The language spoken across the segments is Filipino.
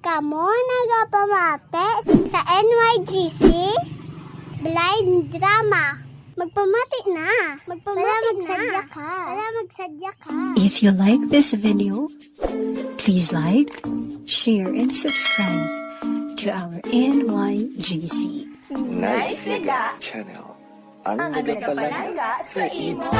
Kamo nagapamate sa NYGC Blind Drama. Magpamati na. Magpamati Para magsadya ka. Para magsadya ka. If you like this video, please like, share, and subscribe to our NYGC. Channel. Ang nagapalaga sa imo.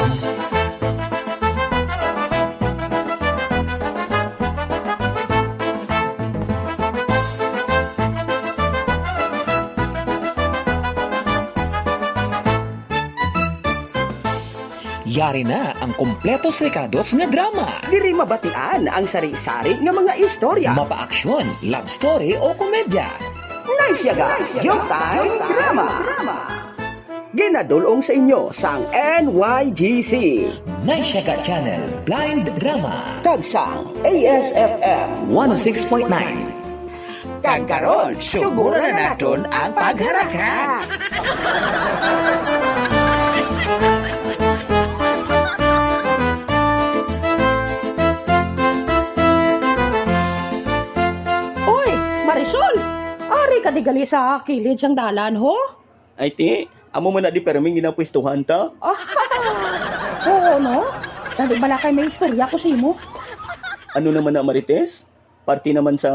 Yari na ang kompletos rekados nga drama. Diri mabatian ang sari-sari nga mga istorya. Mapa-aksyon, love story o komedya. Nice yaga, Showtime Drama. Ginadulong sa inyo sang NYGC. Naisyaga Channel Blind Drama Kagsang ASFM 106.9 Kagkaroon, Suguro na naton ang pagharaka. Di gali sa kilid siyang dalan, ho? Ay ti, amo man na di perming ginapwestuhan ta. Oo, no? Dali bala kay may istorya ko si mo. Ano naman na Marites? Party naman sa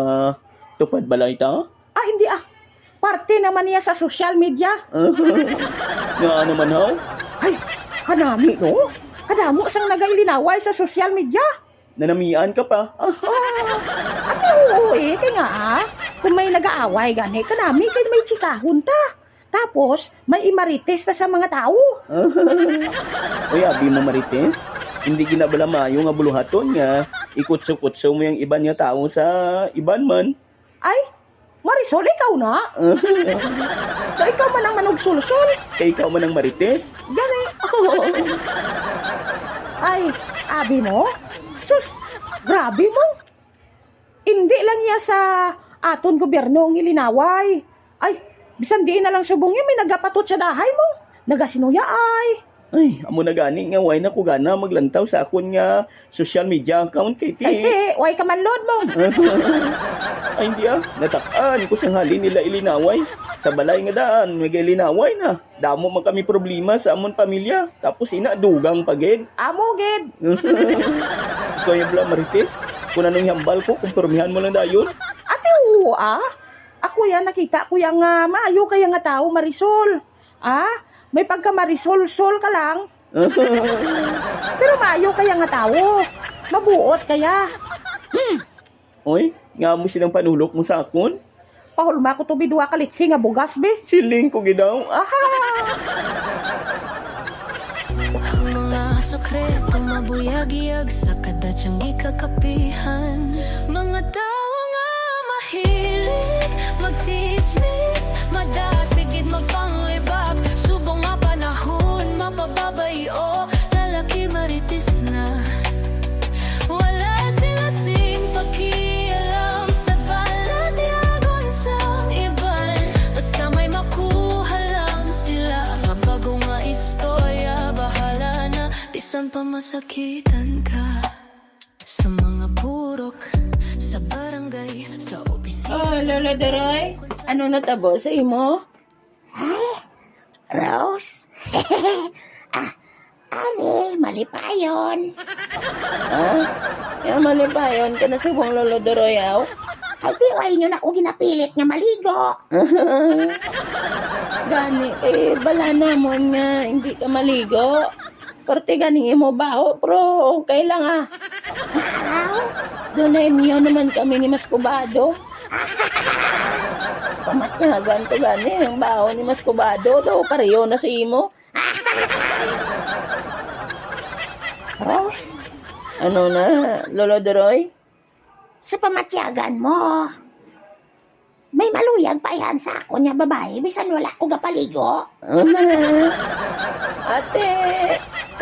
tupad balay ta? Ah, hindi ah. Parte naman niya sa social media. Nga naman haw? Ay, kanami, no? Kadamo sang nagailinaway sa social media. Nanamian ka pa? Ah, Ate, oo eh, kaya nga ah. Kung may nag-aaway gani, kanami kay may chikahon ta. Tapos, may imarites na sa mga tao. Uy, abi mo Marites, hindi ginabala mayo nga buluhaton nga ikutso-kutso mo yung iban nga tao sa iban man. Ay, Marisol, ikaw na. Na ikaw man ang manugsulsol. Kay ikaw man ang Marites, Gani. Ay, abi mo? Sus, grabe mo. Hindi lang niya sa aton gobyerno ang ilinaway. Ay, bisan di na lang subong may nagapatot sa dahay mo. Nagasinuya ay. ay, amo na gani nga way na ko gana maglantaw sa akon nga social media account kay ti. Ay, te, way ka man load mo. Ay, hindi ah, natakaan ko sa hali nila ilinaway. Sa balay nga daan, may ilinaway na. Damo man kami problema sa amon pamilya. Tapos ina, dugang pagid. Amo, gid. Yung bla Marites, kung anong hambal ko, kumpirmihan mo lang dayon. Oo, ah. Ako yan, nakita ko yung uh, maayo kaya nga tao, Marisol. Ah, may pagka Marisol-sol ka lang. Pero maayo kaya nga tao. Mabuot kaya. Oy, nga mo silang panulok mo sa akon? Pahulma ko to bidwa kalitsi nga bugas, be. Siling ko gidaw. Ah, Mga sekreto mabuyag-iyag sa kadatsang ikakapihan Mga masakitan ka Sa mga burok Sa barangay Sa opisina Oh, Lola Daroy, ano natabo sa imo? Rose? ah, ani, mali pa yun. Ah, yung malipayon ka na sa buong Lola Daroy, aw. Ay, tiway nyo na ako ginapilit nga maligo. Gani, eh, bala namon nga, hindi ka maligo. Parte gani mo baho, pro, okay lang ah. Doon na niyo naman kami ni Mascobado. Pamatyagan to gani, ang baho ni Mascobado, daw pareho na si imo. Rose, Ano na, Lolo Doroy? sa pamatyagan mo, may maluyag pa yan sa ako niya babae, bisan wala ko gapaligo. Ate,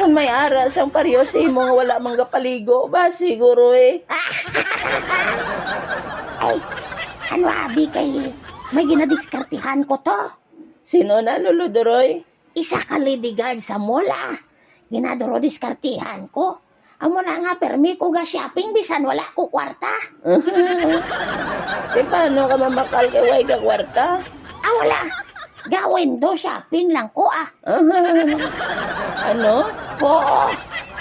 kung may aras ang pareho sa imo nga wala mang kapaligo, ba siguro eh. Ay, ano abi kay, may ginadiskartihan ko to. Sino na, Lolo Doroy? Isa ka lady guard sa mula. Ginadoro diskartihan ko. Amo na nga permi ko ga shopping bisan wala ko kwarta. Di paano ka mamakal kay way ka kwarta? Ah, wala. Gawin do shopping lang ko ah. ano? Oo.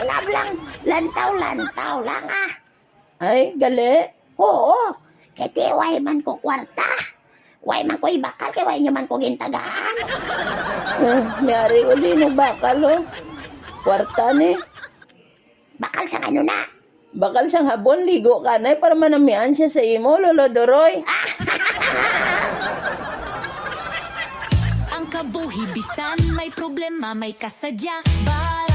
Wala lang. Lantaw-lantaw lang ah. Ay, gali. Oo. Kaya way man ko kwarta. Way man ko ibakal kay way nyo man ko gintagaan. Ah, Mayari uli no bakal oh. Kwarta ni. Bakal sa ano na. Bakal sang habon, ligo ka na eh, para manamian siya sa imo, Lolo Doroy. Ang kabuhi bisan may problema may kasadya Barangay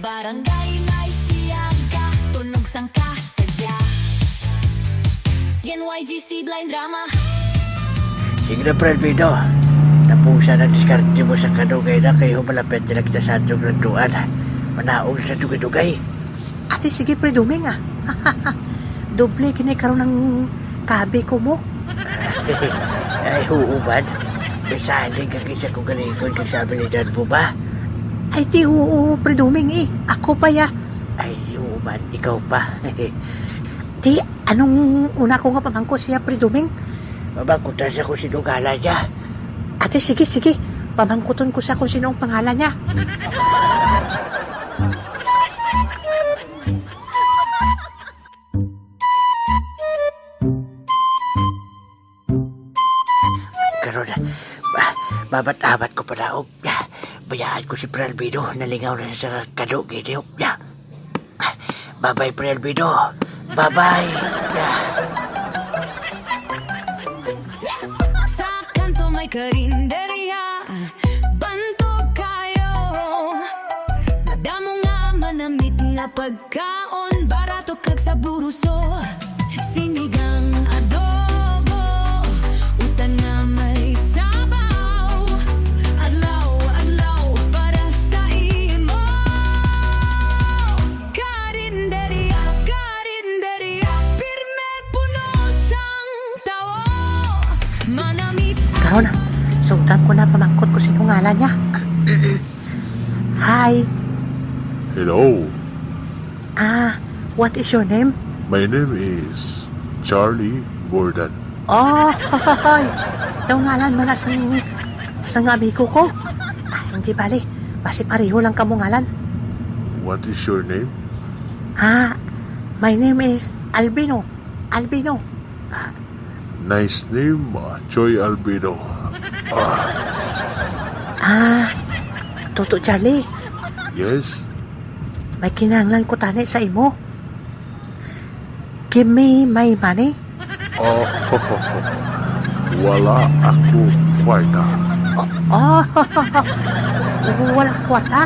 Sa barangay Naisiaga Tunog sang kasadya NYGC Blind Drama Sige na, Prelvido. Napusa na diskarte mo sa kadugay na kayo malapit na nagdasadog ng duan. Manaog sa dugay-dugay. Ate, sige pre, duming ah. Doble kinay karon ng kabe ko mo. Ay, huuban. May saling kang isa kong galingon kang sabi ni Dan mo ba? Ay, di oo, pre, duming eh. Ako pa ya. Ay, huuban, ikaw pa. Di, anong una ko nga pamangko siya, pre, duming? Mabakutan sa kung sinong gala niya. Ate, sige, sige. Pamangkuton ko siya kung sino ang pangalan niya. Karon, ba, babat-abat ko pa daog. Bayaan ko si Prelvido. Nalingaw na sa kadugay niyo. Bye-bye, Prelvido. Bye-bye. Yeah. Sa kanto may karinderya Bantog kayo Madamo nga manamit nga pagkaon Barato kag sa buruso Sinigang Karon, sugdan ko na pamangkot ko sino ngalan niya. Hi. Hello, Ah, what is your name? my name is Charlie Gordon. Oh, hoy. Daw ngalan man na sang, sang amigo ko. Ah, hindi bali. Basi pareho lang kamo ngalan. What is your name? Ah, my name is Albino. Albino. Nice name, uh, Choi Albino. Ah, Ah, Toto Charlie. yes, May kinahanglan ko tani sa imo. Give me my money. oh, wala ako kwarta. Oh, wala ka kwata.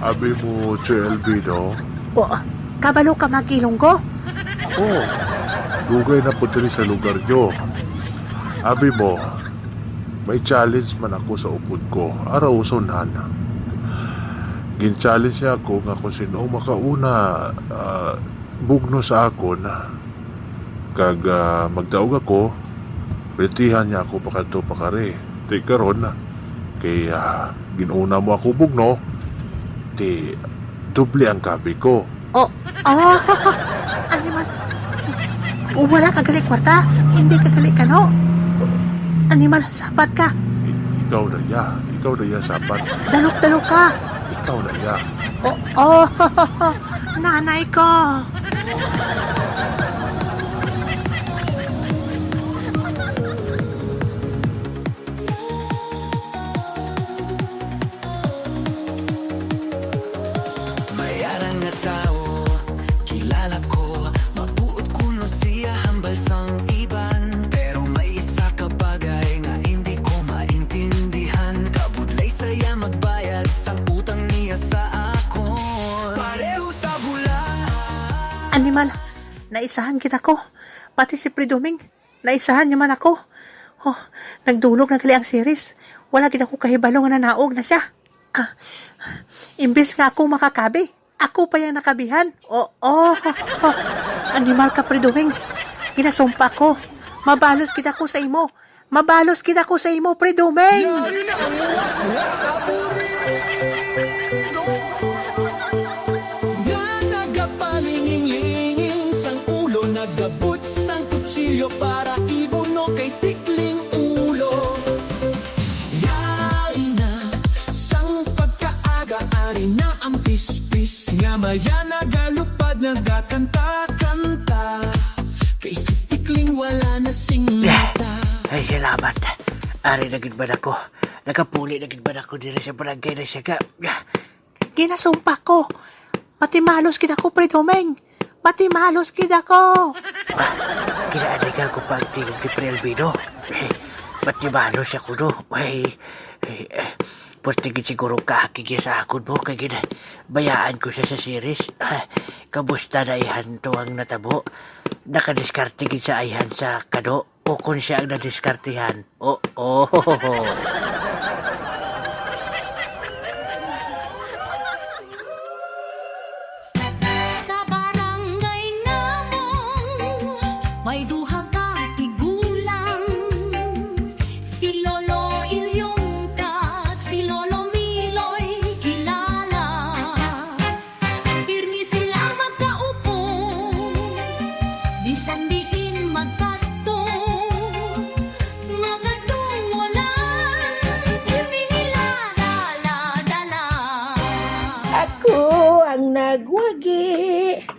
Abi mo, Choi Albino, Oh, kabalo ka magilong ko. oh, dugay na po diri sa lugar nyo. Abi mo, may challenge man ako sa upod ko, araw usonan. Gin-challenge niya ako nga kung sino makauna ah, bugno sa akon. Kag ah, magdaog ako, pretihan niya ako pakato pakare. Ti karon kay ah, ginuna mo ako bugno, ti doble ang kabi ko. Oh, oh, animal. Oh, wala ka gali kwarta. Hindi ka gali kano. Animal, sapat ka. I- ikaw na ya, ikaw na ya sapat. Dalok-dalok ka. Ikaw na ya. Oh, oh, nanay ko. Naisahan kita ko. Pati si Pridoming, naisahan niya man ako. Oh, nagdulog na gali ang series. Wala kita ko kahibalo nga nanaog na siya. Ah, imbes nga ako makakabi, Ako pa yung nakabihan. Oo, oh, oh, animal ka, Preduming. Kinasumpa ko. Mabalos kita ko sa imo. Mabalos kita ko sa imo, Preduming. Nga pispis Nga maya nagalupad Nagakanta-kanta Kay si tikling wala na sing mata Ay, salamat. Ari na gid ako? Nakapuli na gid ba ako diri sa barangay na siya ka? Kinasumpa ko. Matimalos kita ko, Preduming. Matimalos kita ko. Kinaadigal ko pa ang tingog ni Prelvino. Eh, ba't di malos ako no? Ay, eh, eh, Pwerte gid siguro kakigya sa akon mo kay gid bayaan ko siya sa series. Kamusta na ihan to ang natabo? Nakadiskarte gid sa ayhan sa kado o kung siya ang nadiskartihan. Oh, oh,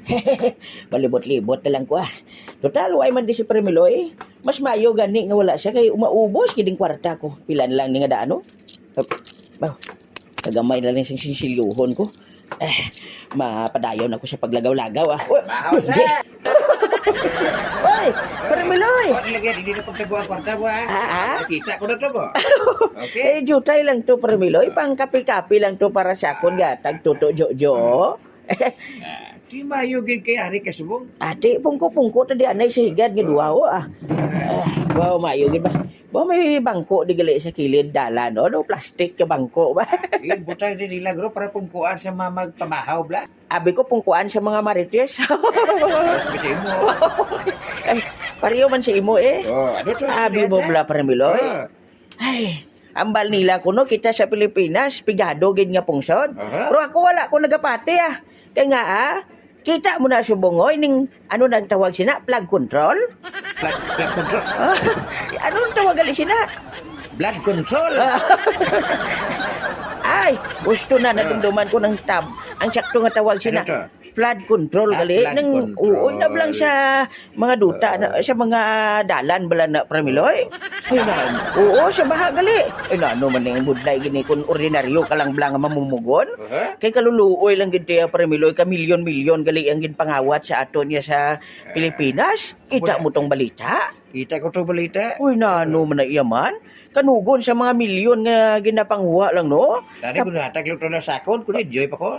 Malibot-libot na lang ko ah. Total, way man di si Premiloy. Mas mayo gani nga wala siya kay umaubos kiding kwarta ko. Pilan lang ni nga daano. Baw, kagamay na lang siyang sinsilyuhon ko. Eh, mapadayon ako sa paglagaw-lagaw ah. Uy, hindi. Uy, Premiloy! Lagi, hindi na pagtabuhan kwarta ba? Ah, ah? Kita ko na to ba? Eh, jutay lang to, Premiloy. Pang kapi-kapi lang to para sa akon gatag tuto jojo. Di mayugin kay Ari Kasubong. Ate, pungko-pungko tadi anay sa nga duwa o ah. Ah, Wow, mayo gid ba? Ba may bangko di gali sa kilid dalan no? No plastic ka bangko ba? Yung butang din nila gro para pungkuan sa mga magpamahaw bla. Abi ko pungkuan sa mga marites. Ay, pareho man si imo eh. Oh, ano to? Abi mo bla Premiloy. Ah. Ay, ambal nila kuno kita sa Pilipinas, pigado gid nga pungsod. Pero ako wala ko nagapati ah. Kaya nga ah, kita mo na subongoy ning ano nang tawag sina plug control? Blood, blood control. Ah, anong tawag gali sina? Blood control. Ay, gusto na nadumduman ko ng tab. Ang sakto nga tawag sina. Ano to? Flood control Ah, gali. flood Nang control. na lang sa mga duta, na, sa mga dalan bala na Premiloy. Ay na, oo, sa baha gali. Ay na, ano man yung budlay gini kung ordinaryo ka lang blang mamumugon. Aha. Kay kaluluoy lang gid tiya Premiloy ka milyon-milyon gali ang ginpangawat sa aton niya sa Pilipinas. Kita mo tong balita. Kita ko to balita. Uy na, ano man na iyaman. Kanugon sa mga milyon nga ginapanghuwa lang, no? Dali ko nahatag lang to na sakon. Kung enjoy pa ko.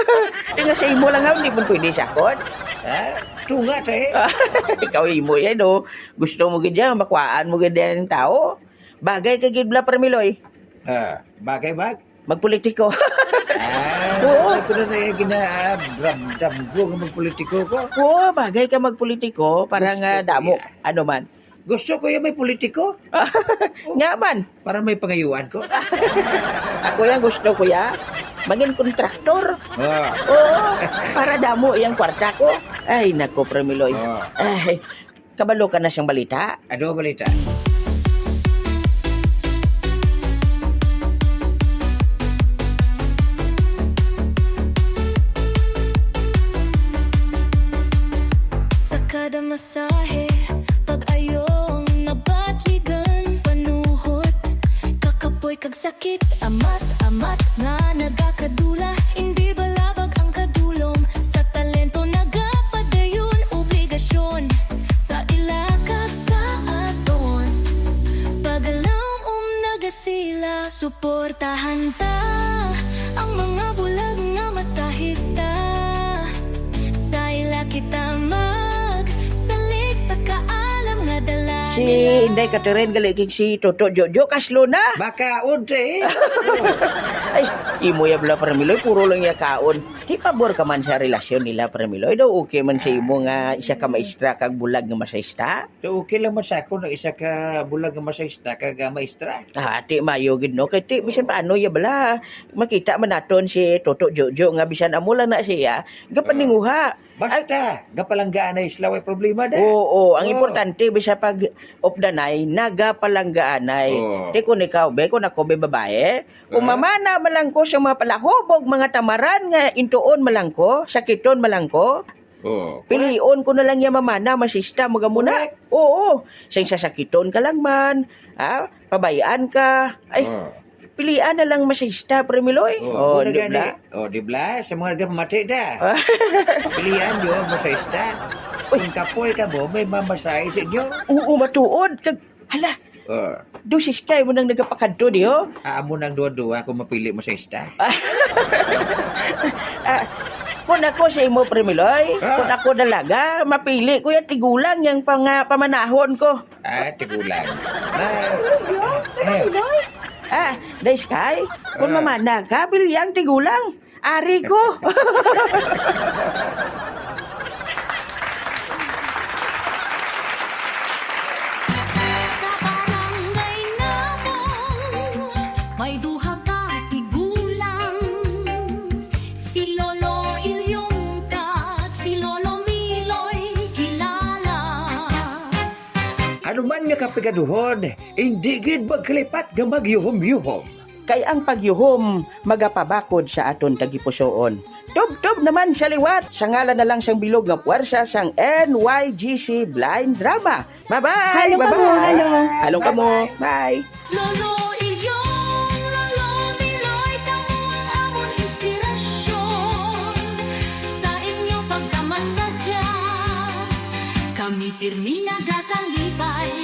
Tinga sa imo lang ha, hindi mo pwede sakot. Ha? Tunga tayo. Ikaw imo yan, no? Gusto mo gid yan, makuhaan mo gid yan ng tao. Bagay kay gidla Permiloy, Ah, bagay bag. magpolitiko. Ah, Oo. ko na na gina dram-dram ko ng magpolitiko ko. Oo, bagay ka magpolitiko para Gusto nga ko damo. yan. Ano man. Gusto ko yung may politiko nga man. para may pangayuan ko. Ako yan gusto ko ya. Maging kontraktor. Ah, Oo, para damo yung kwarta ko. Ay, nako, Premiloy. ah. Ay, kabalo ka na siyang balita. Ano balita? Sa kada masahe, Kakapoy kag sakit, amat-amat nga nagakadula Si Inday Catherine galigig si Toto Jojo kaslo na. Baka unti. Ay, imo ya bala Parmiloy, puro lang ya kaon. Di pabor ka man sa relasyon nila Parmiloy. Daw okay man sa imo nga isa ka maestra kag bulag nga masaysta. So, okay lang man sa ako na isa ka bulag nga masayista kag maestra. Ah, ti mayo gid no kay ti bisan paano ya bala. Makita man naton si Toto Jojo nga bisan amo lang na siya, gapaninguha. Basta, gapalanggaan na isla way problema da. Oo, ang Oo. importante bisa pag night, nagapalanggaanay. Oo. Te kung ikaw, be, kung ako be babae, kung Ah. mamana malang ko sa mga palahubog, mga tamaran nga intuon malang ko, sakiton malang ko, Oh. pilion ko na lang yung mamana, masista, mga muna. Oo, sa sasakiton ka lang man, ha? pabayaan ka, ay, Oh. Pilian na lang masista, Premiloy. Oh, Oh, di di ba? Oh, di ba? Sa mga gamate da. Ah. Pilihan yun, masayista. Kung kapoy ka mo, may mamasahe sa inyo. Oo, matuod. Kag, hala, Oh. dosis kay mo nang nagapakadto diyo. Aamo ng dua-dua kung mapili masayista. Ah, kung ako sa imo, Premiloy, Ah. kung ako dalaga, mapili ko yung tigulang yung pang, ah, pamanahon ko. Ah, tigulang. Na, eh, Ah, dahil Sky, kung Ah. mamana ka, bilyang tigulang. Ari ko. ano man nga kapigaduhon, hindi gid magkalipat nga magyuhom-yuhom. Kay ang pagyuhom, magapabakod sa aton tagipusoon. Tub-tub naman sa liwat. Sa ngalan na lang siyang bilog nga puwersa sang NYGC Blind Drama. Bye-bye! Halo ka Bye-bye! mo, halo. Halo ka mo. Bye! Lolo Ilyong, Lolo Miloy Kamo